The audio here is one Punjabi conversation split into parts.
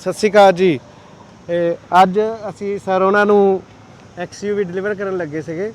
ਸਤਿ ਸ਼੍ਰੀ ਅਕਾਲ ਜੀ। ਅੱਜ ਅਸੀਂ ਸਰ ਉਹਨਾਂ ਨੂੰ ਐਕਸਯੂਵੀ ਡਿਲੀਵਰ ਕਰਨ ਲੱਗੇ ਸੀਗੇ।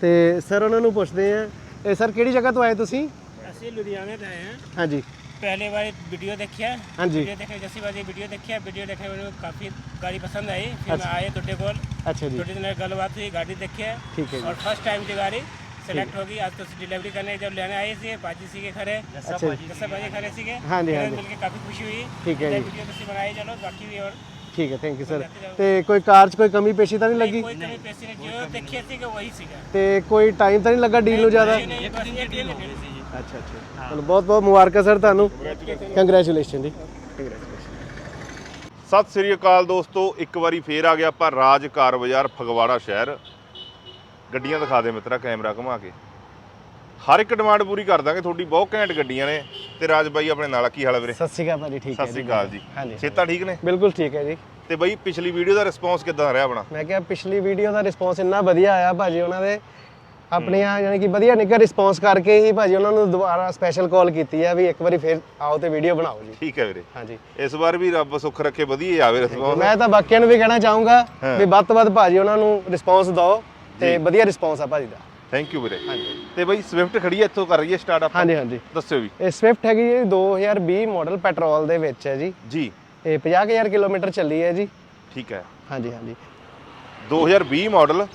ਤੇ ਸਰ ਉਹਨਾਂ ਨੂੰ ਪੁੱਛਦੇ ਆ ਇਹ ਸਰ ਕਿਹੜੀ ਜਗ੍ਹਾ ਤੋਂ ਆਏ ਤੁਸੀਂ? ਅਸੀਂ ਲੁਧਿਆਣੇ ਤੋਂ ਆਏ ਹਾਂ। ਹਾਂਜੀ। ਪਹਿਲੇ ਵਾਰ ਵੀਡੀਓ ਦੇਖਿਆ। ਹਾਂਜੀ। ਵੀਡੀਓ ਦੇਖਿਆ ਜਿਸੀ ਵਾਰੀ ਵੀਡੀਓ ਦੇਖਿਆ। ਵੀਡੀਓ ਦੇਖਿਆ ਮੈਨੂੰ ਕਾਫੀ ਗਾੜੀ ਪਸੰਦ ਆਈ। ਫਿਰ ਮੈਂ ਆਏ ਤੁਹਾਡੇ ਕੋਲ। ਅੱਛਾ ਜੀ। ਤੁਹਾਡੇ ਨਾਲ ਗੱਲਬਾਤ ਹੋਈ ਗਾੜੀ ਦੇਖਿਆ। ਠੀਕ ਹੈ ਔਰ ਫਸਟ ਟਾਈਮ ਦੀ ਗਾੜੀ। ਸਿਲੈਕਟ ਹੋ ਗਈ ਅੱਜ ਤੁਸੀਂ ਡਿਲੀਵਰੀ ਕਰਨੇ ਜਦ ਲੈਣ ਆਏ ਸੀ ਬਾਜੀ ਸੀਗੇ ਖਰੇ। ਜੱਸਾ ਬਾਜੀ ਜੱਸਾ ਬਾਜੀ ਖਰੇ ਸੀਗੇ। ਹਾਂਜੀ ਹਾਂਜੀ। ਮਿਲ ਕੇ ਕਾਫੀ ਖੁਸ਼ੀ ਹੋਈ। ਠੀਕ ਹੈ ਜੀ। ਵੀਡੀਓ ਤੁਸੀਂ ਬਣਾਈ ਚਲੋ ਬਾਕੀ ਵੀ ਹੋਰ। ਠੀਕ ਹੈ ਥੈਂਕ ਯੂ ਸਰ ਤੇ ਕੋਈ ਕਾਰ ਕੋਈ ਕਮੀ ਪੇਸ਼ੀ ਤਾਂ ਨਹੀਂ ਲੱਗੀ? ਕੋਈ ਕਮੀ ਪੇਸ਼ੀ ਨਹੀਂ। ਜੋ ਦੇਖਿਆ ਸੀਗਾ ਉਹੀ ਸੀਗਾ। ਤੇ ਕੋਈ ਟਾਈਮ ਤਾਂ ਨਹੀਂ ਲੱਗਾ ਡੀਲ ਨੂੰ ਜ਼ਿਆਦਾ? ਅੱਛਾ ਅੱਛਾ। ਚਲੋ ਬਹੁਤ ਬਹੁਤ ਮੁਬਾਰਕਾਂ ਸਰ ਤੁਹਾਨੂੰ। ਕੰਗ੍ਰੈਚੁਲੇਸ਼ਨ ਜੀ। ਸਤਿ ਸ੍ਰੀ ਅਕਾਲ ਦੋਸਤੋ। ਇੱਕ ਵਾਰੀ ਫੇਰ ਆ ਗਿਆ ਆਪਾਂ ਰਾਜ ਕਾਰ ਬਾਜ਼ਾਰ ਫਗਵਾੜਾ ਸ਼ਹਿਰ। ਗੱਡੀਆਂ ਦਿਖਾ ਦੇ ਮਿੱਤਰਾ ਕੈਮਰਾ ਘੁਮਾ ਕੇ। ਹਰ ਇੱਕ ਡਿਮਾਂਡ ਪੂਰੀ ਕਰ ਦਾਂਗੇ ਤੁਹਾਡੀ ਬਹੁਤ ਘੈਂਟ ਗੱਡੀਆਂ ਨੇ ਤੇ ਰਾਜ ਬਾਈ ਆਪਣੇ ਨਾਲ ਆ, ਕੀ ਹਾਲ ਹੈ ਵੀਰੇ? ਸਤਿ ਸ਼੍ਰੀ ਅਕਾਲ ਭਾਜੀ ਠੀਕ ਹੈ ਸਤਿ ਸ੍ਰੀ ਅਕਾਲ ਜੀ। ਹਾਂਜੀ ਸਿਹਤਾਂ ਠੀਕ ਨੇ? ਬਿਲਕੁਲ ਠੀਕ ਹੈ ਜੀ। ਤੇ ਬਾਈ ਪਿਛਲੀ ਵੀਡੀਓ ਦਾ ਰਿਸਪੌਂਸ ਕਿੱਦਾਂ ਰਿਹਾ ਆਪਣਾ? ਮੈਂ ਕਿਹਾ ਪਿਛਲੀ ਵੀਡੀਓ ਦਾ ਰਿਸਪੌਂਸ ਇੰਨਾ ਵਧੀਆ ਆਇਆ ਭਾਜੀ ਉਹਨਾਂ ਦੇ ਆਪਣੀਆਂ ਯਾਨੀ ਕਿ ਵਧੀਆ ਨਿੱਘਾ ਰਿਸਪੌਂਸ ਕਰਕੇ ਹੀ ਭਾਜੀ ਉਹਨਾਂ ਨੂੰ ਦੁਬਾਰਾ ਸਪੈਸ਼ਲ ਕਾਲ ਕੀਤੀ ਹੈ ਵੀ ਇੱਕ ਵਾਰੀ ਫਿਰ ਆਓ ਤੇ ਵੀਡੀਓ ਬਣਾਓ ਜੀ। ਠੀਕ ਹੈ ਵੀਰੇ। ਹਾਂਜੀ। ਇਸ ਵਾਰ ਵੀ ਰੱਬ ਸੁੱਖ ਰੱਖੇ ਵਧੀਆ ਹੀ ਆਵੇ ਰਿਸਪੌਂਸ ਮੈਂ ਤਾਂ ਬਾਕੀਆਂ ਨੂੰ ਵੀ ਕਹਿਣਾ ਚਾਹੂੰਗਾ। ਵੀ ਵੱਧ ਤੋਂ ਵੱਧ ਭਾਜੀ ਉਹਨਾਂ ਨੂੰ ਰਿਸਪੌਂਸ ਦਿਓ। ਤੇ ਵਧੀਆ ਰਿਸਪੌਂਸ ਆ ਭਾਜੀ ਦਾ। ਥੈਂਕ ਯੂ ਵੀਰੇ। ਹਾਂਜੀ। ਤੇ ਬਾਈ ਸਵਿਫਟ ਖੜੀ ਹੈ ਇੱਥੋਂ ਕਰ ਰਹੀ ਹੈ ਸਟਾਰਟ ਆਪਾਂ? ਹਾਂਜੀ ਹਾਂਜੀ। ਦੱਸਿਓ ਵੀ ਇਹ ਸਵਿਫਟ ਹੈਗੀ ਜੀ 2020 ਮਾਡਲ ਪੈਟਰੋਲ ਦੇ ਵਿੱਚ ਹੈ ਜੀ। ਜੀ। ਇਹ 50000 ਕਿਲੋਮੀਟਰ ਚੱਲੀ ਹੈ ਜੀ। ਠੀਕ ਹੈ। ਹਾਂਜੀ ਹਾਂਜੀ। 2020 ਮਾਡਲ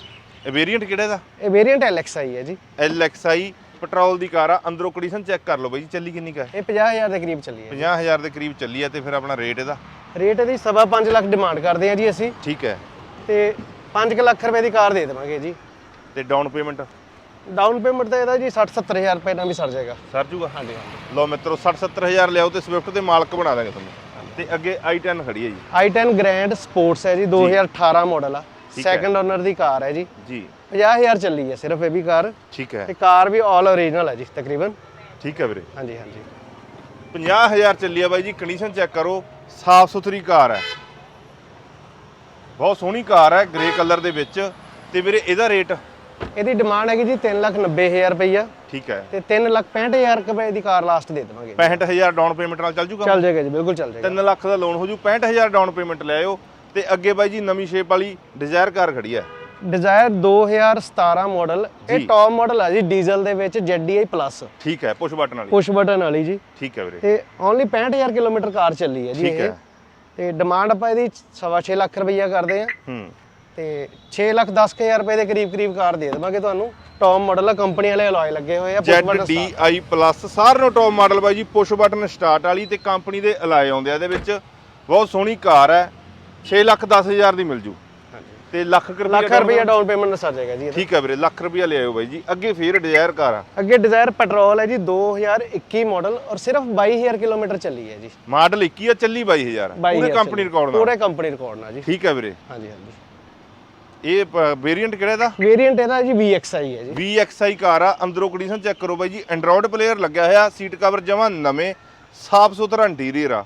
ਵੇਰੀਐਂਟ ਕਿਹੜਾ ਇਹਦਾ? ਇਹ ਵੇਰੀਐਂਟ LXI ਹੈ ਜੀ। LXI ਪੈਟਰੋਲ ਦੀ ਕਾਰ ਆ ਅੰਦਰੋਂ ਕੰਡੀਸ਼ਨ ਚੈੱਕ ਕਰ ਲਓ ਬਾਈ ਜੀ ਚੱਲੀ ਕਿੰਨੀ ਕਾ ਇਹ 50000 ਦੇ ਕਰੀਬ ਚੱਲੀ ਹੈ 50000 ਦੇ ਕਰੀਬ ਚੱਲੀ ਆ ਤੇ ਫਿਰ ਆਪਣਾ ਰੇਟ ਇਹਦਾ? ਰੇਟ ਇਹਦੀ ਸਵਾ ਪੰਜ ਲੱਖ ਡਿਮਾਂਡ ਕਰਦੇ ਆ ਜੀ ਅਸੀਂ। ਠੀਕ ਹੈ। ਤੇ 5 ਲੱਖ ਰੁਪਏ ਦੀ ਕਾਰ ਦੇ ਦੇਵਾਂਗੇ ਜੀ। ਤੇ ਡਾਊਨ ਪੇਮੈਂਟ ਡਾਊਨ ਪੇਮੈਂਟ ਤਾਂ ਇਹਦਾ ਜੀ 60 70000 ਰੁਪਏ ਨਾਲ ਵੀ ਸਰ ਜਾਏਗਾ। ਸਰ ਜੂਗਾ? ਹਾਂਜੀ ਹਾਂਜੀ। ਲਓ ਮਿੱਤਰੋ 60 70000 ਲਿਆਓ ਤੇ ਸਵਿਫਟ ਦੇ ਮਾਲਕ ਬਣਾ ਦਾਂਗੇ ਤੁਹਾਨੂੰ। ਤੇ ਅੱਗੇ i10 ਖੜੀ ਹੈ ਜੀ। i10 ਗ੍ਰੈਂਡ ਸਪੋਰਟਸ ਹੈ ਜੀ 2018 ਮਾਡਲ ਆ। ਸੈਕੰਡ ਓਨਰ ਦੀ ਕਾਰ ਹੈ ਜੀ। ਜੀ। 50000 ਚੱਲੀ ਹੈ ਸਿਰਫ ਇਹ ਵੀ ਕਾਰ। ਠੀਕ ਹੈ। ਤੇ ਕਾਰ ਵੀ ਆਲ ਓਰੀਜਨਲ ਹੈ ਜੀ ਤਕਰੀਬਨ। ਠੀਕ ਹੈ ਵੀਰੇ। ਹਾਂਜੀ ਹਾਂਜੀ। 50000 ਚੱਲੀ ਆ ਬਾਈ ਜੀ ਕੰਡੀਸ਼ਨ ਚੈੱਕ ਕਰੋ। ਸਾਫ਼ ਸੁਥਰੀ ਕਾਰ ਹੈ। ਬਹੁਤ ਸੋਹਣੀ ਕਾਰ ਹੈ ਗ੍ਰੇ ਕਲਰ ਦੇ ਵਿੱਚ। ਤੇ ਵੀਰੇ ਇਹਦਾ ਰੇਟ ਇਹਦੀ ਡਿਮਾਂਡ ਹੈਗੀ ਜੀ 390000 ਰੁਪਈਆ। ਠੀਕ ਹੈ। ਤੇ 365000 ਰੁਪਏ ਦੀ ਕਾਰ ਲਾਸਟ ਦੇ ਦੇਵਾਂਗੇ। 65000 ਡਾਊਨ ਪੇਮੈਂਟ ਨਾਲ ਚੱਲ ਜੂਗਾ? ਚੱਲ ਜਾਏਗਾ ਜੀ ਬਿਲਕੁਲ ਚੱਲ ਜਾਏਗਾ। 3 ਲੱਖ ਦਾ ਲੋਨ ਹੋ ਜੂ 65000 ਡਾਊਨ ਪੇਮੈਂਟ ਲੈ ਆਇਓ। ਤੇ ਅੱਗੇ ਬਾਈ ਜੀ ਨਵੀਂ ਸ਼ੇਪ ਵਾਲੀ ਡਿਜ਼ਾਇਰ ਕਾਰ ਖੜੀ ਹੈ। Dzire 2017 model. ਇਹ ਟੌਪ ਮਾਡਲ ਹੈ ਜੀ ਡੀਜ਼ਲ ਦੇ ਵਿੱਚ ZDI ਪਲੱਸ ਠੀਕ ਹੈ ਪੁਸ਼ ਬਟਨ ਵਾਲੀ। ਪੁਸ਼ ਬਟਨ ਵਾਲੀ ਜੀ। ਠੀਕ ਹੈ ਵੀਰੇ। ਤੇ ਓਨਲੀ 65000 ਕਿਲੋਮੀਟਰ ਕਾਰ ਚੱਲੀ ਹੈ ਜੀ ਇਹ। ਤੇ ਡਿਮਾਂਡ ਆਪਾਂ ਇਹਦੀ ਸਵਾ ਛੇ ਲੱਖ ਰੁਪਈਆ ਕਰਦੇ ਆ ਹੂੰ। ਤੇ 6 ਲੱਖ 10000 ਰੁਪਏ ਦੇ ਕਰੀਬ ਕਰੀਬ ਕਾਰ ਦੇ ਦੇਵਾਂਗੇ ਤੁਹਾਨੂੰ। ਟੌਪ ਮਾਡਲ ਆ ਕੰਪਨੀ ਵਾਲੇ ਅਲੋਏ ਲੱਗੇ ਹੋਏ ਆ। ZDI ਪਲੱਸ ਸਾਰਿਆਂ ਨੂੰ ਟੌਪ ਮਾਡਲ ਬਾਈ ਜੀ ਪੁਸ਼ ਬਟਨ ਸਟਾਰਟ ਵਾਲੀ ਤੇ ਕੰਪਨੀ ਦੇ ਅਲਾਏ ਆਉਂਦੇ ਆ ਇਹਦੇ ਵਿੱਚ ਬਹੁਤ ਸੋਹਣੀ ਕਾਰ ਹੈ। 6 ਲੱਖ 10000 ਦੀ ਮਿਲ ਜੂ। ਤੇ ਲੱਖ ਕੁ ਲੱਖ ਰੁਪਈਆ ਡਾਊਨ ਪੇਮੈਂਟ ਸਰ ਜਾਏਗਾ ਜੀ ਇਹਦਾ। ਠੀਕ ਹੈ ਵੀਰੇ ਲੱਖ ਰੁਪਈਆ ਲੈ ਆਇਓ ਬਾਈ ਜੀ। ਅੱਗੇ ਫੇਰ ਡਿਜ਼ਾਇਰ ਕਾਰ ਆ। ਅੱਗੇ ਡਿਜ਼ਾਇਰ ਪੈਟਰੋਲ ਹੈ ਜੀ 2021 ਮਾਡਲ ਔਰ ਸਿਰਫ 22000 ਕਿਲੋਮੀਟਰ ਚੱਲੀ ਹੈ ਜੀ। ਮਾਡਲ 21 ਆ ਚੱਲੀ 22000 ਪੂਰੇ 22,000 ਕੰਪਨੀ ਚੱਲੀ। ਰਿਕਾਰਡ ਨਾਲ। ਪੂਰੇ ਕੰਪਨੀ ਰਿਕਾਰਡ ਨਾਲ ਜੀ। ਠੀਕ ਹੈ ਵੀਰੇ। ਹਾਂਜੀ ਹਾਂਜੀ। ਇਹ ਵੇਰੀਐਂਟ ਕਿਹੜਾ ਇਹਦਾ? ਵੇਰੀਐਂਟ ਇਹਦਾ ਜੀ VXI ਹੈ ਜੀ। VXI ਕਾਰ ਆ। ਅੰਦਰੋਂ ਕੰਡੀਸ਼ਨ ਚੈੱਕ ਕਰੋ ਬਾਈ ਜੀ। ਐਂਡਰੋਇਡ ਪਲੇਅਰ ਲੱਗਿਆ ਹੋਇਆ। ਸੀਟ ਕਵਰ ਜਮਾਂ ਨਵੇਂ। ਸਾਫ਼ ਸੁਥਰਾ ਇੰਟੀਰੀਅਰ ਆ।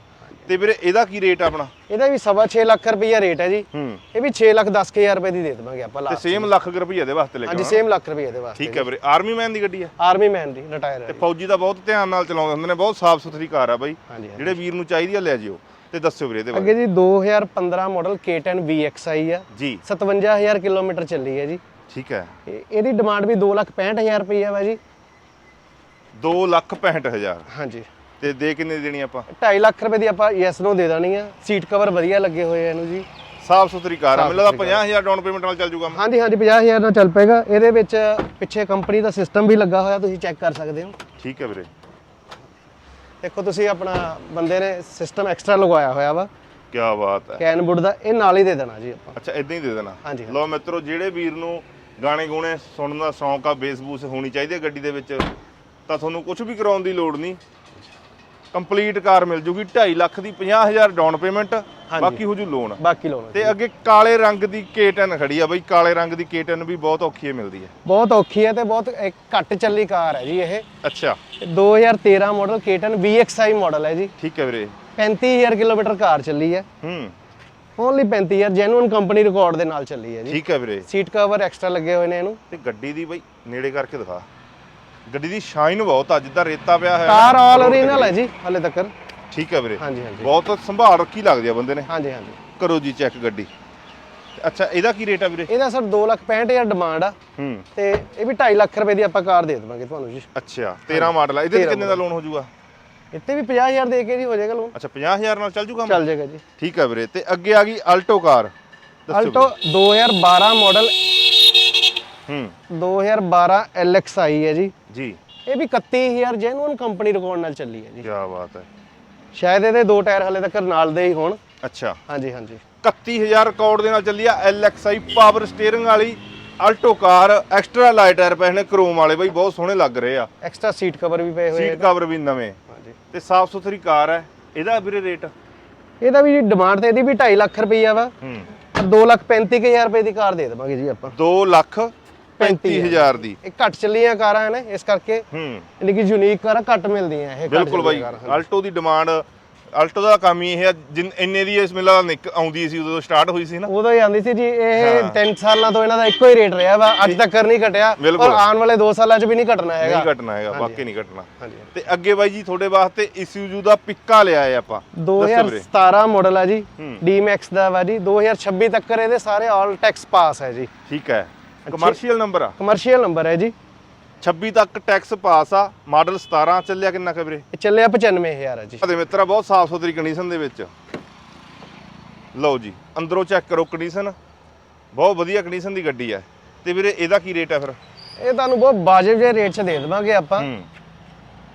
ਤੇ ਵੀਰੇ ਇਹਦਾ ਕੀ ਰੇਟ ਆਪਣਾ? ਇਹਦਾ ਵੀ ਸਵਾ ਛੇ ਲੱਖ ਰੁਪਈਆ ਰੇਟ ਹੈ ਜੀ। ਹੂੰ। ਇਹ ਵੀ 6 ਲੱਖ 10000 ਰੁਪਏ ਦੀ ਦੇ ਦੇਵਾਂਗੇ ਆਪਾਂ ਤੇ ਲਾਸਟ ਸੇਮ ਲੱਖ ਰੁਪਈਆ ਦੇ ਵਾਸਤੇ ਲੈ ਕੇ ਹਾਂਜੀ ਆਉਣਾ। ਸੇਮ ਲੱਖ ਰੁਪਏ ਦੇ ਵਾਸਤੇ ਠੀਕ ਹੈ ਵੀਰੇ। ਆਰਮੀ ਮੈਨ ਦੀ ਗੱਡੀ ਆ। ਆਰਮੀ ਮੈਨ ਦੀ ਰਿਟਾਇਰ ਤੇ। ਫੌਜੀ ਦਾ ਬਹੁਤ ਧਿਆਨ ਨਾਲ ਚਲਾਉਂਦੇ ਹੁੰਦੇ ਨੇ ਬਹੁਤ ਸਾਫ਼ ਸੁਥਰੀ ਕਾਰ ਆ ਬਾਈ। ਹਾਂਜੀ ਹਾਂਜੀ। ਜਿਹੜੇ ਵੀਰ ਨੂੰ ਚਾਹੀਦੀ ਆ ਲੈ ਜਿਓ। ਤੇ ਦੱਸਿਓ ਵੀਰੇ ਇਹਦੇ ਬਾਰੇ। ਅੱਗੇ ਜੀ 2015 ਮਾਡਲ K10 VXI ਆ। ਜੀ। 57000 ਕਿਲੋਮੀਟਰ ਚੱਲੀ ਹੈ ਜੀ। ਠੀਕ ਹੈ। ਇਹ- ਇਹਦੀ ਡਿਮਾਂਡ ਵੀ 265000 ਰੁਪਈਆ ਵਾ ਜੀ। 2 ਲੱਖ 65000 ਹਾਂਜੀ। ਤੇ ਦੇ ਕਿੰਨੇ ਦੇਣੀ ਆਪਾਂ? 2.5 ਲੱਖ ਰੁਪਏ ਦੀ ਆਪਾਂ ਯੈਸ ਨੂੰ ਦੇ ਦੇਣੀ ਆ। ਸੀਟ ਕਵਰ ਵਧੀਆ ਲੱਗੇ ਹੋਏ ਆ ਇਹਨੂੰ ਜੀ। ਸਾਫ਼ ਸੁਥਰੀ ਕਾਰ ਆ। ਸੁਥਰੀ 50000 ਡਾਊਨ ਪੇਮੈਂਟ ਨਾਲ ਚੱਲ ਜੂਗਾ। ਹਾਂਜੀ ਹਾਂਜੀ 50000 ਨਾਲ ਚੱਲ ਪਏਗਾ। ਇਹਦੇ ਵਿੱਚ ਪਿੱਛੇ ਕੰਪਨੀ ਦਾ ਸਿਸਟਮ ਵੀ ਲੱਗਾ ਹੋਇਆ ਤੁਸੀਂ ਚੈੱਕ ਕਰ ਸਕਦੇ ਹੋ। ਠੀਕ ਹੈ ਵੀਰੇ। ਦੇਖੋ ਤੁਸੀਂ ਆਪਣਾ ਬੰਦੇ ਨੇ ਸਿਸਟਮ ਐਕਸਟਰਾ ਲਗਵਾਇਆ ਹੋਇਆ ਵਾ। ਕੀ ਬਾਤ ਹੈ। ਕੈਨਵੁੱਡ ਦਾ ਇਹ ਨਾਲ ਹੀ ਦੇ ਦੇਣਾ ਜੀ ਆਪਾਂ। ਅੱਛਾ ਇਦਾਂ ਹੀ ਦੇ ਦੇਣਾ। ਹਾਂਜੀ। ਲਓ ਮਿੱਤਰੋ ਜਿਹੜੇ ਵੀਰ ਨੂੰ ਗਾਣੇ ਗੂਣੇ ਸੁਣਨ ਦਾ ਸ਼ੌਂਕ ਆ ਬੇਸ ਬੂਸ ਹੋਣੀ ਚਾਹੀਦੀ ਹੈ ਗੱਡੀ ਦੇ ਵਿੱਚ ਤਾਂ ਤੁਹਾਨੂੰ ਕੁਝ ਵੀ ਕਰਾਉਣ ਦੀ ਲੋੜ ਨਹੀਂ। ਕੰਪਲੀਟ ਕਾਰ ਮਿਲ ਜੂਗੀ 2.5 ਲੱਖ ਦੀ 50000 ਡਾਊਨ ਪੇਮੈਂਟ ਬਾਕੀ ਹੋ ਜੂ ਲੋਨ ਬਾਕੀ ਲੋਨ ਤੇ ਅੱਗੇ ਕਾਲੇ ਰੰਗ ਦੀ K10 ਖੜੀ ਆ ਬਈ ਕਾਲੇ ਰੰਗ ਦੀ K10 ਵੀ ਬਹੁਤ ਔਖੀ ਹੈ ਮਿਲਦੀ ਹੈ। ਬਹੁਤ ਔਖੀ ਹੈ ਤੇ ਬਹੁਤ ਇੱਕ ਘੱਟ ਚੱਲੀ ਕਾਰ ਹੈ ਜੀ ਇਹ। ਅੱਛਾ। ਇਹ 2013 ਮਾਡਲ K10 VXI ਮਾਡਲ ਹੈ ਜੀ। ਠੀਕ ਹੈ ਵੀਰੇ। 35000 ਕਿਲੋਮੀਟਰ ਕਾਰ ਚੱਲੀ ਹੈ। ਹੂੰ। ਓਨਲੀ 35000 ਜੈਨੂਇਨ ਕੰਪਨੀ ਰਿਕਾਰਡ ਦੇ ਨਾਲ ਚੱਲੀ ਹੈ ਜੀ। ਠੀਕ ਹੈ ਵੀਰੇ। ਸੀਟ ਕਵਰ ਐਕਸਟਰਾ ਲੱਗੇ ਹੋਏ ਨੇ ਇਹਨੂੰ। ਤੇ ਗੱਡੀ ਦੀ ਬਈ ਨੇੜੇ ਕਰਕੇ ਦਿਖਾ। ਗੱਡੀ ਦੀ ਸ਼ਾਈਨ ਬਹੁਤ ਆ ਜਿੱਦਾਂ ਰੇਤਾ ਪਿਆ ਹੋਇਆ। ਕਾਰ ਆਲ ਓਰੀਜਨਲ ਹੈ ਜੀ ਹਲੇ ਤੱਕ। ਠੀਕ ਹੈ ਵੀਰੇ। ਹਾਂਜੀ ਹਾਂਜੀ। ਬਹੁਤ ਸੰਭਾਲ ਰੱਖੀ ਲੱਗਦੀ ਆ ਬੰਦੇ ਨੇ। ਹਾਂਜੀ ਹਾਂਜੀ। ਕਰੋ ਜੀ ਚੈੱਕ ਗੱਡੀ। ਅੱਛਾ ਇਹਦਾ ਕੀ ਰੇਟ ਆ ਵੀਰੇ? ਇਹਦਾ ਸਰ 2,65,000 ਡਿਮਾਂਡ ਆ। ਹੂੰ। ਤੇ ਇਹ ਵੀ 2.5 ਲੱਖ ਰੁਪਏ ਦੀ ਆਪਾਂ ਕਾਰ ਦੇ ਦੇਵਾਂਗੇ ਤੁਹਾਨੂੰ ਜੀ। ਅੱਛਾ 13 ਮਾਡਲ ਆ। ਇਹਦੇ ਤੇ 13 ਕਿੰਨੇ ਦਾ ਲੋਨ ਹੋ ਜਾਊਗਾ ਇੱਥੇ ਵੀ 50000 ਦੇ ਕੇ ਜੀ ਹੋ ਜਾਏਗਾ ਲੋਨ ਅੱਛਾ 50000 ਨਾਲ ਚੱਲ ਜੂਗਾ ਚੱਲ ਜਾਏਗਾ ਜੀ। ਠੀਕ ਹੈ ਵੀਰੇ ਤੇ ਅੱਗੇ ਆ ਗਈ ਆਲਟੋ ਕਾਰ ਅਲਟੋ 2012 ਮਾਡਲ। ਹੂੰ। 2012 LXi ਹੈ ਜੀ। ਜੀ। ਇਹ ਵੀ 31000 ਜੈਨੂਨ ਕੰਪਨੀ ਰਿਕਾਰਡ ਨਾਲ ਚੱਲੀ ਹੈ ਜੀ। ਕੀ ਬਾਤ ਹੈ। ਸ਼ਾਇਦ ਇਹਦੇ ਦੋ ਟਾਇਰ ਹਲੇ ਤੱਕ ਨਾਲ ਦੇ ਹੀ ਹੋਣ। ਅੱਛਾ। ਹਾਂਜੀ ਹਾਂਜੀ। 31000 ਰਿਕਾਰਡ ਦੇ ਨਾਲ ਚੱਲੀ ਆ LXI ਪਾਵਰ ਸਟੀਅਰਿੰਗ ਵਾਲੀ Alto car extra light tyre ਪਏ ਨੇ ਕ੍ਰੋਮ ਵਾਲੇ ਬਈ ਬਹੁਤ ਸੋਹਣੇ ਲੱਗ ਰਹੇ ਆ। ਐਕਸਟਰਾ ਸੀਟ ਕਵਰ ਵੀ ਪਏ ਹੋਏ ਸੀਟ ਕਵਰ ਵੀ ਨਵੇਂ। ਹਾਂਜੀ। ਤੇ ਸਾਫ਼ ਸੁਥਰੀ ਕਾਰ ਹੈ। ਇਹਦਾ ਵੀਰੇ ਰੇਟ ਇਹਦਾ ਵੀ ਡਿਮਾਂਡ ਤੇ ਇਹਦੀ ਵੀ 2.5 ਲੱਖ ਰੁਪਈਆ ਵਾ। ਹੂੰ। ਪਰ 2 ਲੱਖ 35000 ਰੁਪਏ ਦੀ ਕਾਰ ਦੇ ਦੇਵਾਂਗੇ ਜੀ ਆਪਾਂ। 2 ਲੱਖ 35000 ਦੀ। ਇਹ ਘੱਟ ਚੱਲੀਆਂ ਕਾਰਾਂ ਨੇ ਇਸ ਕਰਕੇ ਹੂੰ। ਯਾਨੀ ਕਿ ਯੂਨੀਕ ਕਾਰਾਂ ਘੱਟ ਮਿਲਦੀਆਂ ਇਹ ਬਿਲਕੁਲ ਬਾਈ। ਆਲਟੋ ਦੀ ਡਿਮਾਂਡ ਆਲਟੋ ਦਾ ਕੰਮ ਹੀ ਇਹ ਆ ਜਿੰਨ- ਇੰਨੇ ਦੀ ਇਸ ਮੇਲਾ ਨਿਕ ਆਉਂਦੀ ਸੀ ਉਦੋਂ ਸਟਾਰਟ ਹੋਈ ਸੀ ਨਾ। ਉਦੋਂ ਹੀ ਆਂਦੀ ਸੀ ਜੀ ਇਹ ਹਾਂ। 3 ਸਾਲਾਂ ਤੋਂ ਇਹਨਾਂ ਦਾ ਇੱਕੋ ਹੀ ਰੇਟ ਰਿਹਾ ਵਾ ਅੱਜ ਤੱਕ ਨਹੀਂ ਘਟਿਆ। ਔਰ ਆਉਣ ਵਾਲੇ 2 ਸਾਲਾਂ 'ਚ ਵੀ ਨਹੀਂ ਘਟਣਾ ਹੈਗਾ। ਨਹੀਂ ਘਟਣਾ ਹੈਗਾ ਵਾਕਈ ਨਹੀਂ ਘਟਣਾ। ਹਾਂਜੀ। ਤੇ ਅੱਗੇ ਬਾਈ ਜੀ ਤੁਹਾਡੇ ਵਾਸਤੇ ਇਸੂਜੂ ਦਾ ਪਿੱਕਾ ਲਿਆ ਹੈ ਆਪਾਂ। ਦੱਸੋ ਵੀਰੇ। 2017 ਮਾਡਲ ਆ ਜੀ ਹੂੰ। ਡੀਮੈਕਸ ਦਾ ਵਾ ਜੀ 2026 ਤੱਕ ਇਹਦੇ ਸਾਰੇ ਆਲ ਟੈਕਸ ਪਾਸ ਹੈ ਜੀ। ਠੀਕ ਹੈ। ਕਮਰਸ਼ੀਅਲ ਨੰਬਰ ਆ। ਕਮਰਸ਼ੀਅਲ ਨੰਬਰ ਹੈ ਜੀ। 26 ਤੱਕ ਟੈਕਸ ਪਾਸ ਆ। ਮਾਡਲ 17 ਚੱਲਿਆ ਕਿੰਨਾ ਕੁ ਵੀਰੇ? ਇਹ ਚੱਲਿਆ 95000 ਹੈ ਜੀ। ਦੇ ਮਿੱਤਰਾ ਬਹੁਤ ਸਾਫ਼ ਸੁਥਰੀ ਕੰਡੀਸ਼ਨ ਦੇ ਵਿੱਚ। ਲਓ ਜੀ ਅੰਦਰੋਂ ਚੈੱਕ ਕਰੋ ਕੰਡੀਸ਼ਨ ਬਹੁਤ ਵਧੀਆ ਕੰਡੀਸ਼ਨ ਦੀ ਗੱਡੀ ਹੈ ਤੇ ਵੀਰੇ ਇਹਦਾ ਕੀ ਰੇਟ ਹੈ ਫਿਰ? ਇਹ ਤੁਹਾਨੂੰ ਬਹੁਤ ਵਾਜਬ ਜਿਹੇ ਰੇਟ 'ਚ ਦੇ ਦੇਵਾਂਗੇ ਆਪਾਂ।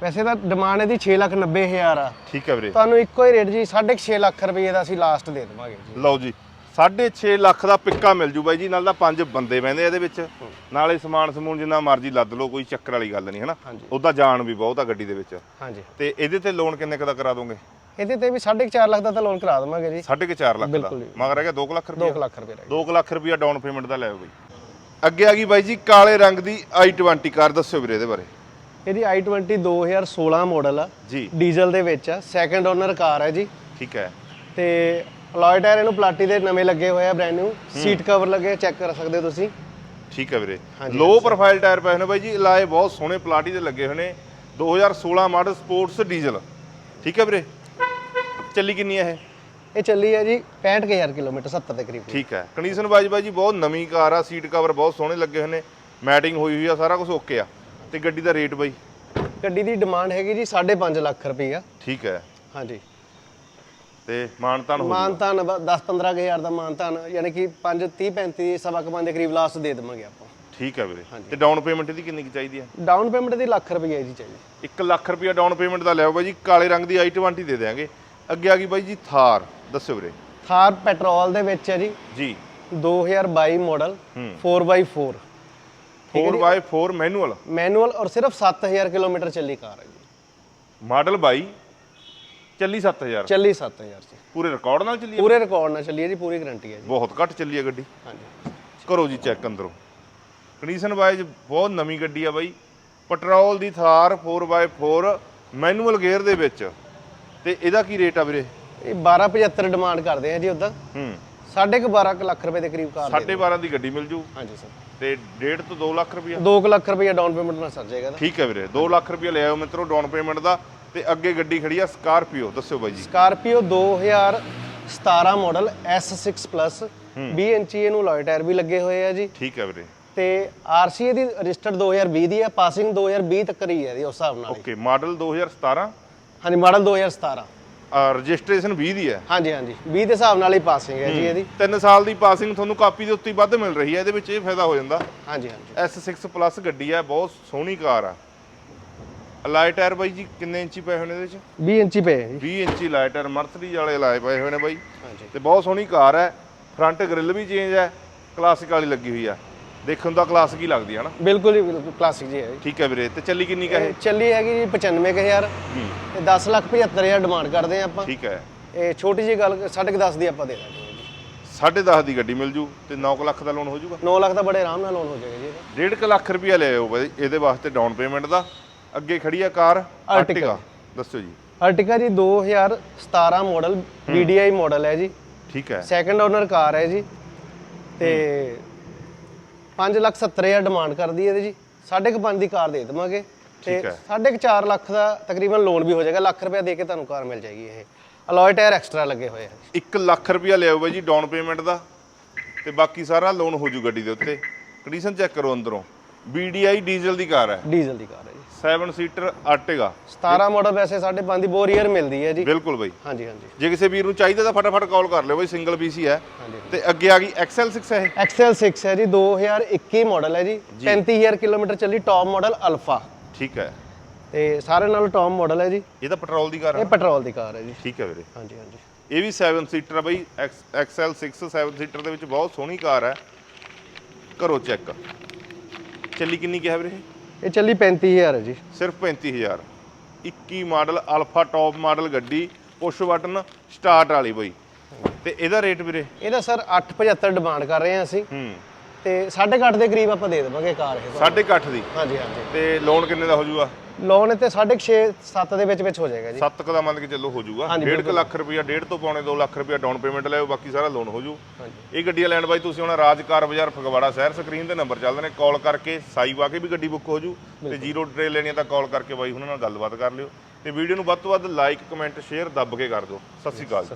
ਵੈਸੇ ਤਾਂ ਡਿਮਾਂਡ ਇਹਦੀ 690000 ਆ। ਠੀਕ ਹੈ ਵੀਰੇ। ਤੁਹਾਨੂੰ ਇੱਕੋ ਹੀ ਰੇਟ ਜੀ 6.5 ਲੱਖ ਰੁਪਏ ਦਾ ਅਸੀਂ ਲਾਸਟ ਦੇ ਦੇਵਾਂਗੇ ਜੀ। ਲਓ ਜੀ 6.5 ਲੱਖ ਦਾ ਪਿੱਕਾ ਮਿਲ ਜੂ ਬਾਈ ਜੀ ਨਾਲ ਦਾ ਪੰਜ ਬੰਦੇ ਬਹਿੰਦੇ ਆ ਇਹਦੇ ਵਿੱਚ। ਨਾਲੇ ਸਮਾਨ ਸਮੂਨ ਜਿੰਨਾ ਮਰਜ਼ੀ ਲੱਦ ਲਓ ਕੋਈ ਚੱਕਰ ਵਾਲੀ ਗੱਲ ਨਹੀਂ ਹਨਾ। ਉਹਦਾ ਜਾਨ ਵੀ ਬਹੁਤ ਆ ਗੱਡੀ ਦੇ ਵਿੱਚ। ਹਾਂਜੀ। ਤੇ ਇਹਦੇ ਤੇ ਲੋਨ ਕਿੰਨੇ ਕੁ ਦਾ ਕਰਾ ਦੋਗੇ? ਇਹਦੇ ਤੇ ਵੀ 4.5 ਲੱਖ ਦਾ ਤਾਂ ਲੋਨ ਕਰਾ ਦੇਵਾਂਗੇ ਜੀ। 4.5 ਲੱਖ ਦਾ। ਮਗਰ ਹੈਗਾ 2 ਲੱਖ 2 ਰੁਪਏ ਲੱਖ ਰੁਪਏ ਦਾ 2 ਲੱਖ ਰੁਪਇਆ ਡਾਊਨ ਪੇਮੈਂਟ ਦਾ ਲਿਓ ਬਈ। ਅੱਗੇ ਆ ਗਈ ਬਾਈ ਜੀ ਕਾਲੇ ਰੰਗ ਦੀ i20 ਕਾਰ ਦੱਸਿਓ ਵੀਰੇ ਇਹਦੇ ਬਾਰੇ। ਇਹਦੀ i20 2016 ਮਾਡਲ ਆ। ਜੀ। ਡੀਜ਼ਲ ਦੇ ਵਿੱਚ ਆ। ਸੈਕੰਡ ਓਨਰ ਕਾਰ ਹੈ ਜੀ। ਠੀਕ ਹੈ। ਤੇ ਅਲੋਏ ਟਾਇਰ ਇਹਨੂੰ ਪਲਾਟੀ ਦੇ ਨਵੇਂ ਲੱਗੇ ਹੋਏ ਆ ਬ੍ਰੈਂਡ ਨਿਊ ਸੀਟ ਕਵਰ ਲੱਗੇ ਚੈੱਕ ਕਰ ਸਕਦੇ ਹੋ ਤੁਸੀਂ। ਠੀਕ ਹੈ ਵੀਰੇ। ਲੋ ਪ੍ਰੋਫਾਈਲ ਟਾਇਰ ਪਏ ਨੇ ਬਾਈ ਜੀ ਲਾਏ ਬਹੁਤ ਸੋਹਣੇ ਪਲਾਟੀ ਦੇ ਲੱਗੇ ਹੋਏ ਨੇ। 2016 ਮਾਡਲ ਸਪੋਰਟਸ ਡੀਜ਼ਲ ਠੀਕ ਹੈ ਵੀਰੇ? ਚੱਲੀ ਕਿੰਨੀ ਹੈ ਇਹ? ਇਹ ਚੱਲੀ ਹੈ ਜੀ 65000 ਕਿਲੋਮੀਟਰ 70 ਦੇ ਕਰੀਬ। ਠੀਕ ਹੈ। ਕੰਡੀਸ਼ਨ ਵਾਈਜ਼ ਬਾਈ ਜੀ ਬਹੁਤ ਨਵੀਂ ਕਾਰ ਆ ਸੀਟ ਕਵਰ ਬਹੁਤ ਸੋਹਣੇ ਲੱਗੇ ਹੋਏ ਨੇ। ਮੈਟਿੰਗ ਹੋਈ ਹੋਈ ਆ ਸਾਰਾ ਕੁਝ ਓਕੇ ਆ। ਤੇ ਗੱਡੀ ਦਾ ਰੇਟ ਬਾਈ? ਗੱਡੀ ਦੀ ਡਿਮਾਂਡ ਹੈਗੀ ਜੀ 5.5 ਲੱਖ ਰੁਪਈਆ। ਠੀਕ ਹੈ। ਹਾਂਜੀ। ਤੇ ਮਾਨਤਾਨ ਹੋ ਮਾਨਤਾਨ 10-15 ਹਜ਼ਾਰ ਦਾ ਮਾਨਤਾਨ ਯਾਨੀ ਕਿ 5 30 35 ਸਵਾ ਕੁ ਪੰਜ ਦੇ ਕਰੀਬ ਲਾਸਟ ਦੇ ਦੇਵਾਂਗੇ ਆਪਾਂ। ਠੀਕ ਹੈ ਵੀਰੇ। ਤੇ ਡਾਊਨ ਪੇਮੈਂਟ ਇਹਦੀ ਕਿੰਨੀ ਕੁ ਚਾਹੀਦੀ ਹੈ ਡਾਊਨ ਪੇਮੈਂਟ ਦੀ ਲੱਖ ਰੁਪਈਆ ਜੀ ਚਾਹੀਦੀ। 1 ਲੱਖ ਰੁਪਇਆ ਡਾਊਨ ਪੇਮੈਂਟ ਦਾ ਲਿਆਓ ਬਾਈ ਜੀ ਕਾਲੇ ਰੰਗ ਦੀ i20 ਦੇ ਦੇਾਂਗੇ ਅੱਗੇ ਆ ਗਈ ਬਾਈ ਜੀ ਥਾਰ ਦੱਸਿਓ ਵੀਰੇ। ਥਾਰ ਪੈਟਰੋਲ ਦੇ ਵਿੱਚ ਹੈ ਜੀ। ਜੀ। 2022 ਮਾਡਲ ਹੂੰ। 4x4 4x4 ਮੈਨੂਅਲ ਮੈਨੂਅਲ ਔਰ ਸਿਰਫ 7000 ਕਿਲੋਮੀਟਰ ਚੱਲੀ ਕਾਰ ਹੈ ਜੀ। ਮਾਡਲ 22 ਚੱਲੀ 7000 ਚੱਲੀ 7000 ਜੀ। ਪੂਰੇ ਰਿਕਾਰਡ ਨਾਲ ਚੱਲੀ ਹੈ? ਪੂਰੇ ਰਿਕਾਰਡ ਨਾਲ ਚੱਲੀ ਹੈ ਜੀ ਪੂਰੀ ਗਾਰੰਟੀ ਹੈ ਜੀ। ਬਹੁਤ ਘੱਟ ਚੱਲੀ ਹੈ ਗੱਡੀ। ਹਾਂਜੀ। ਕਰੋ ਜੀ ਚੈੱਕ ਅੰਦਰੋਂ। ਕੰਡੀਸ਼ਨ ਵਾਈਜ਼ ਬਹੁਤ ਨਵੀਂ ਗੱਡੀ ਆ ਬਾਈ। ਪੈਟਰੋਲ ਦੀ ਥਾਰ 4x4 ਮੈਨੂਅਲ ਗੇਅਰ ਦੇ ਵਿੱਚ। ਤੇ ਇਹਦਾ ਕੀ ਰੇਟ ਆ ਵੀਰੇ? ਇਹ 1275 ਡਿਮਾਂਡ ਕਰਦੇ ਆ ਜੀ ਉਦਾਂ। ਹੂੰ। ਸਾਢੇ ਕੁ 12 ਲੱਖ ਰੁਪਏ ਦੇ ਕਰੀਬ ਕਾਰ ਦੇ 12.5 ਦੀ ਗੱਡੀ ਮਿਲ ਜੂ। ਹਾਂਜੀ ਸਰ। ਤੇ ਡੇਢ ਤੋਂ 2 ਲੱਖ ਰੁਪਇਆ 2 ਲੱਖ ਰੁਪਏ ਡਾਊਨ ਪੇਮੈਂਟ ਨਾਲ ਸਰ ਜਾਏਗਾ ਇਹਦਾ ਠੀਕ ਹੈ ਵੀਰੇ 2 ਲੱਖ ਰੁਪਇਆ ਲੈ ਆਓ ਮਿੱਤਰੋ ਡਾਊਨ ਪੇਮੈਂਟ ਦਾ। ਤੇ ਅੱਗੇ ਗੱਡੀ ਖੜੀ ਆ ਸਕਾਰਪੀਓ ਦੱਸਿਓ ਬਾਈ ਜੀ। ਸਕਾਰਪੀਓ 2017 ਮਾਡਲ S6 ਪਲੱਸ 20 ਇੰਚੀ ਇਹਨੂੰ ਲੋਏ ਟਾਇਰ ਵੀ ਲੱਗੇ ਹੋਏ ਆ ਜੀ। ਠੀਕ ਹੈ ਵੀਰੇ। ਤੇ ਆਰਸੀਏ ਦੀ ਰਜਿਸਟਰਡ 2020 ਦੀ ਹੈ ਪਾਸਿੰਗ 2020 ਤੱਕ ਹੀ ਹੈ ਜੀ ਉਸ ਹਿਸਾਬ ਨਾਲ। ਓਕੇ ਮਾਡਲ 2017 ਹਾਂਜੀ ਮਾਡਲ 2017 ਰਜਿਸਟ੍ਰੇਸ਼ਨ 20 ਦੀ ਹੈ ਹਾਂਜੀ ਹਾਂਜੀ 20 ਦੇ ਹਿਸਾਬ ਨਾਲ ਹੀ ਪਾਸਿੰਗ ਹੈ ਜੀ ਇਹਦੀ। 3 ਸਾਲ ਦੀ ਪਾਸਿੰਗ ਤੁਹਾਨੂੰ ਕਾਪੀ ਦੇ ਉੱਤੇ ਵੱਧ ਮਿਲ ਰਹੀ ਹੈ ਇਹਦੇ ਵਿੱਚ ਇਹ ਫਾਇਦਾ ਹੋ ਜਾਂਦਾ। ਹਾਂਜੀ ਹਾਂਜੀ। S6 ਪਲੱਸ ਗੱਡੀ ਹੈ ਬਹੁਤ ਸੋਹਣੀ ਕਾਰ ਆ। ਅਲਾਈ ਟਾਇਰ ਬਾਈ ਜੀ ਕਿੰਨੇ ਇੰਚੀ ਪਏ ਹੋਏ ਨੇ ਇਹਦੇ ਵਿੱਚ 20 ਇੰਚੀ ਪਏ ਜੀ। 20 ਇੰਚੀ ਲਾਈ ਟਾਇਰ ਮਰਸਡੀ ਵਾਲੇ ਲਾਏ ਪਏ ਹੋਏ ਨੇ ਬਾਈ। ਹਾਂਜੀ। ਤੇ ਬਹੁਤ ਸੋਹਣੀ ਕਾਰ ਹੈ ਫਰੰਟ ਗ੍ਰਿਲ ਵੀ ਚੇਂਜ ਹੈ ਕਲਾਸਿਕ ਵਾਲੀ ਲੱਗੀ ਹੋਈ ਆ। ਦੇਖਣ ਤਾਂ ਕਲਾਸਿਕ ਹੀ ਲੱਗਦੀ ਹੈ ਨਾ ਬਿਲਕੁਲ ਜੀ ਬਿਲਕੁਲ ਕਲਾਸਿਕ ਜੀ ਹੈ ਜੀ। ਠੀਕ ਹੈ ਵੀਰੇ ਤੇ ਚੱਲੀ ਕਿੰਨੀ ਕਾ ਇਹ? ਇਹ ਚੱਲੀ ਹੈਗੀ ਜੀ 95000 ਹੂੰ। ਤੇ 10 ਲੱਖ 75000 ਡਿਮਾਂਡ ਕਰਦੇ ਆ ਆਪਾਂ। ਠੀਕ ਹੈ। ਇਹ ਛੋਟੀ ਜੀ ਗੱਲ 10.5 ਦੀ ਆਪਾਂ ਦੇ ਦਾਂਗੇ ਜੀ। 10.5 ਦੀ ਗੱਡੀ ਮਿਲ ਜੂ ਤੇ 9 ਲੱਖ ਦਾ ਲੋਨ ਹੋ ਜਾਊਗਾ 9 ਲੱਖ ਦਾ ਬੜੇ ਆਰਾਮ ਨਾਲ ਲੋਨ ਹੋ ਜਾਏਗਾ ਜੀ ਇਹਦਾ। 1.5 ਲੱਖ ਰੁਪਇਆ ਲੈ ਆਓ ਬਾਈ ਇਹਦੇ ਵਾਸਤੇ ਡਾਊਨ ਪੇਮੈਂਟ ਦਾ। ਅੱਗੇ ਖੜੀ ਆ ਕਾਰ Artiga। ਦੱਸਿਓ ਜੀ। ਅਰਟਿਕਾ ਜੀ 2017 ਮਾਡਲ VDI ਮਾਡਲ ਹੈ। ਜੀ। ਠੀਕ ਹੈ। ਸੈਕੰਡ ਓਨਰ ਕਾਰ ਹੈ ਜੀ। ਤੇ 5 ਲੱਖ 70 ਹਜ਼ਾਰ ਡਿਮਾਂਡ ਕਰਦੀ ਹੈ ਇਹਦੀ ਜੀ। ਸਾਢੇ ਕੁ ਪੰਜ ਦੀ ਕਾਰ ਦੇ ਦੇਵਾਂਗੇ। ਤੇ ਠੀਕ ਹੈ। 4.5 ਲੱਖ ਦਾ ਤਕਰੀਬਨ ਲੋਨ ਵੀ ਹੋ ਜਾਏਗਾ। ਲੱਖ ਰੁਪਏ ਦੇ ਕੇ ਤੁਹਾਨੂੰ ਕਾਰ ਮਿਲ ਜਾਏਗੀ ਇਹ। ਅਲੋਏ ਟਾਇਰ ਐਕਸਟਰਾ ਲੱਗੇ ਹੋਏ ਆ 1 ਲੱਖ ਰੁਪਇਆ ਲਿਆਓ ਬਾਈ ਜੀ ਡਾਊਨ ਪੇਮੈਂਟ ਦਾ। ਤੇ ਬਾਕੀ ਸਾਰਾ ਲੋਨ ਹੋ ਜੂ ਗੱਡੀ ਦੇ ਉੱਤੇ। ਕੰਡੀਸ਼ਨ ਚੈੱਕ ਕਰੋ ਅੰਦਰੋਂ। BDI ਡੀਜ਼ਲ ਦੀ ਕਾਰ ਹੈ। ਡੀਜ਼ਲ ਦੀ ਕਾਰ ਹੈ 7 ਸੀਟਰ ਆਰਟੇਗਾ। 17 ਮਾਡਲ ਵੈਸੇ 5.5 ਦੀ ਬੋਰੀਅਰ ਮਿਲਦੀ ਹੈ ਜੀ। ਬਿਲਕੁਲ ਬਾਈ। ਹਾਂਜੀ ਹਾਂਜੀ। ਜੇ ਕਿਸੇ ਵੀਰ ਨੂੰ ਚਾਹੀਦਾ ਤਾਂ ਫਟਾਫਟ ਕਾਲ ਕਰ ਲਿਓ ਬਾਈ ਸਿੰਗਲ ਪੀਸੀ ਹੈ। ਤੇ ਅੱਗੇ ਆ ਗਈ XL6 ਹੈ ਇਹ। ਐਕਸਲ 6 ਹੈ ਜੀ 2021 ਮਾਡਲ ਹੈ ਜੀ। 35000 ਕਿਲੋਮੀਟਰ ਚੱਲੀ ਟੌਪ ਮਾਡਲ ਅਲਫਾ ਠੀਕ ਹੈ। ਤੇ ਸਾਰੇ ਨਾਲੋਂ ਟੌਪ ਮਾਡਲ ਹੈ ਜੀ। ਇਹ ਤਾਂ ਪੈਟਰੋਲ ਦੀ ਕਾਰ ਇਹ ਹੈ ਪੈਟਰੋਲ ਦੀ ਕਾਰ ਹੈ ਜੀ। ਠੀਕ ਹੈ ਵੀਰੇ। ਹਾਂਜੀ ਹਾਂਜੀ। ਇਹ ਵੀ 7 ਸੀਟਰ ਆ ਬਾਈ। XL6 7 ਸੀਟਰ ਦੇ ਵਿੱਚ ਬਹੁਤ ਸੋਹਣੀ ਕਾਰ ਹੈ। ਕਰੋ ਚੈੱਕ ਚੱਲੀ ਕਿੰਨੀ ਕਿਹਾ ਵੀਰੇ ਇਹ? ਚੱਲੀ 35000 ਹੈ ਜੀ। ਸਿਰਫ 35000 21 ਮਾਡਲ ਅਲਫਾ ਟੌਪ ਮਾਡਲ ਗੱਡੀ ਪੁਸ਼ ਬਟਨ ਸਟਾਰਟ ਵਾਲੀ ਬਈ। ਤੇ ਇਹਦਾ ਰੇਟ ਵੀਰੇ? ਇਹਦਾ ਸਰ 875 ਡਿਮਾਂਡ ਕਰ ਰਹੇ ਹਾਂ ਅਸੀਂ। ਹੂੰ। ਤੇ 8.5 ਦੇ ਕਰੀਬ ਆਪਾਂ ਦੇ ਦੇਵਾਂਗੇ ਕਾਰ ਇਹ। ਤੁਹਾਨੂੰ। 8.5 ਦੀ? ਹਾਂਜੀ ਹਾਂਜੀ। ਤੇ ਲੋਨ ਕਿੰਨੇ ਦਾ ਹੋ ਜਾਊਗਾ ਲੋਨ ਤੇ 6.5 7 ਦੇ ਵਿੱਚ ਵਿੱਚ ਹੋ ਜਾਏਗਾ ਜੀ। 7 ਕ ਦਾ ਮੰਨ ਕੇ ਚੱਲੋ ਹੋ ਜਾਊਗਾ। ਹਾਂਜੀ, 1.5 ਲੱਖ ਰੁਪਇਆ 1.5 ਤੋਂ ਪੌਣੇ 2 ਲੱਖ ਰੁਪਇਆ ਡਾਊਨ ਪੇਮੈਂਟ ਲਿਓ ਬਾਕੀ ਸਾਰਾ ਲੋਨ ਹੋ ਜੂ ਹਾਂਜੀ। ਇਹ ਗੱਡੀਆਂ ਲੈਣ ਬਾਈ ਤੁਸੀਂ ਹੁਣ ਰਾਜਕਾਰ ਬਾਜ਼ਾਰ ਫਗਵਾੜਾ ਸ਼ਹਿਰ ਸਕਰੀਨ ਤੇ ਨੰਬਰ ਚੱਲਦੇ ਨੇ ਕਾਲ ਕਰਕੇ ਸਾਈ ਪਾ ਕੇ ਵੀ ਗੱਡੀ ਬੁੱਕ ਹੋ ਜੂ ਤੇ ਜ਼ੀਰੋ ਟ੍ਰੇਲ ਲੈਣੀ ਤਾਂ ਕਾਲ ਕਰਕੇ ਬਾਈ ਉਹਨਾਂ ਨਾਲ ਗੱਲਬਾਤ ਕਰ ਲਿਓ। ਤੇ ਵੀਡੀਓ ਨੂੰ ਵੱਧ ਤੋਂ ਵੱਧ ਲਾਈਕ ਕਮੈਂਟ ਸ਼ੇਅਰ ਦੱਬ ਕੇ ਕਰ ਦਿਓ। ਸਤਿ ਸ਼੍ਰੀ ਅਕਾਲ ਜੀ।